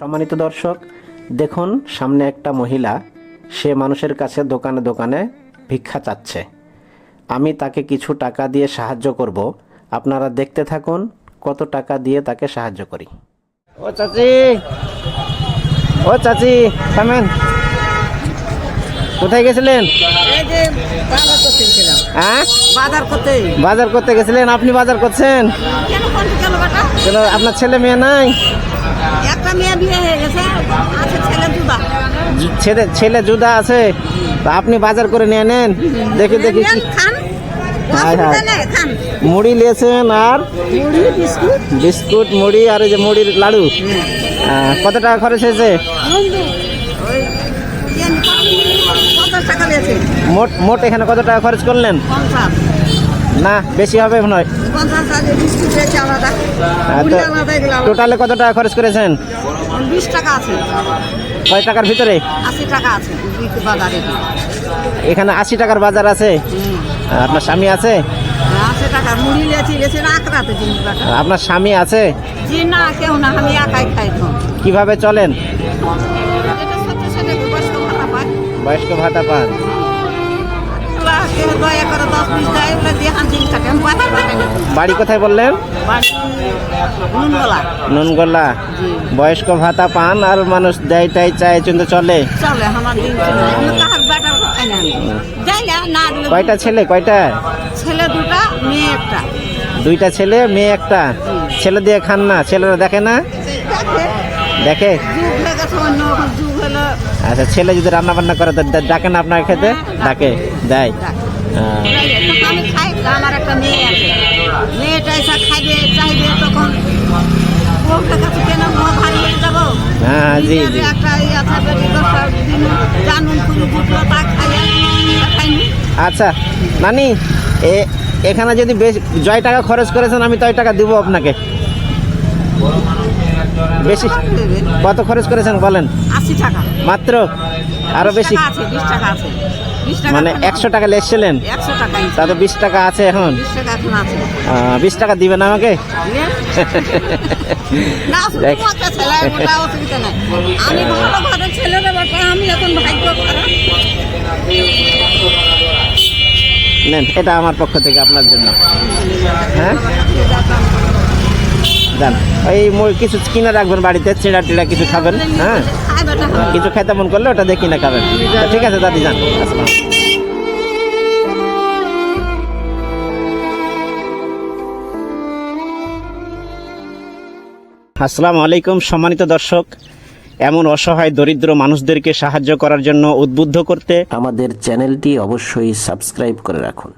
সম্মানিত দর্শক দেখুন সামনে একটা মহিলা সে মানুষের কাছে দোকানে দোকানে ভিক্ষা চাচ্ছে। আমি তাকে কিছু টাকা দিয়ে সাহায্য করব। আপনারা দেখতে থাকুন কত টাকা দিয়ে তাকে সাহায্য করি। ও চাচি! ও চাচি থামেন কোথায় গেছিলেন? বাজার করতে হ্যাঁ? বাজার করতে। বাজার করতে গেছিলেন? আপনি বাজার করছেন? আপনার ছেলে মেয়ে নাই? একটা মেয়ে বিয়ে হয়ে গেছে আছে ছেলে দুবা ছেলে ছেলে জুদা আছে। আপনি বাজার করে নিয়ে নেন দেখি দেখি খান। মুড়ি নিয়েছেন আর বিস্কুট। মুড়ি আর এই যে মুড়ির লাড়ু। কত টাকা খরচ হয়েছে? ইয়ে, মোট মোট এখানে কত টাকা খরচ করলেন? না বেশি হবে মনে হয়। টোটালে কত টাকা খরচ করেছেন? বিশ টাকা আছে। কয় টাকার ভিতরে? আশি টাকা আছে বাজারে। এখানে আশি টাকার বাজার আছে? আপনার স্বামী আছে? আপনার স্বামী আছে? কীভাবে চলেন? বয়স্ক ভাতা পান। বাড়ি কোথায় বললেন? নুনগোলা। বয়স্ক ভাতা পান আর মানুষ দেয় টাই চায় চলে। চলে কয়টা ছেলে কয়টা? ছেলে দুটা মেয়ে একটা। দুইটা ছেলে মেয়ে একটা। ছেলে দিয়ে খান না ছেলেরা দেখে না? দেখে? হয়ে আচ্ছা ছেলে যদি রান্না বান্না করে ডাকে না আপনার খেতে? ডাকে। দেয়। ডাক। তখন আমি খাই আমার একটা মেয়ে আছে। মেয়েটা এসে খাইবে চাইবে তখন বউটার কাছে কেন ভারী হয়ে যাব? হ্যাঁ জি জি। একটা ইয়ে আছে বেটি দশটা দিন জানুন খুলে দিল তা খাইনি। আচ্ছা নানি এ এখানে যদি বেশ জয় টাকা খরচ করেছেন আমি তয় টাকা দিব আপনাকে। বেশি কত খরচ করেছেন বলেন? আশি টাকা। মাত্র? আরও বেশি টাকা আছে বিশ টাকা আছে। বিশ টাকা মানে একশো টাকা লেসছিলেন তা তো বিশ টাকা আছে এখন। বিশ টাকা দিবেন আমাকে? নেন এটা আমার পক্ষ থেকে আপনার জন্য। হ্যাঁ? ওই মুড়ি কিছু কিনে রাখবেন বাড়িতে চিড়া টিড়া কিছু খাবেন হ্যাঁ? কিছু খেতে মন করলে ওটা দিয়ে কিনে খাবেন। ঠিক আছে, দাদি, যান। আসসালামু আলাইকুম, সম্মানিত দর্শক। এমন অসহায় দরিদ্র মানুষদেরকে সাহায্য করার জন্য উদ্বুদ্ধ করতে আমাদের চ্যানেলটি অবশ্যই সাবস্ক্রাইব করে রাখুন।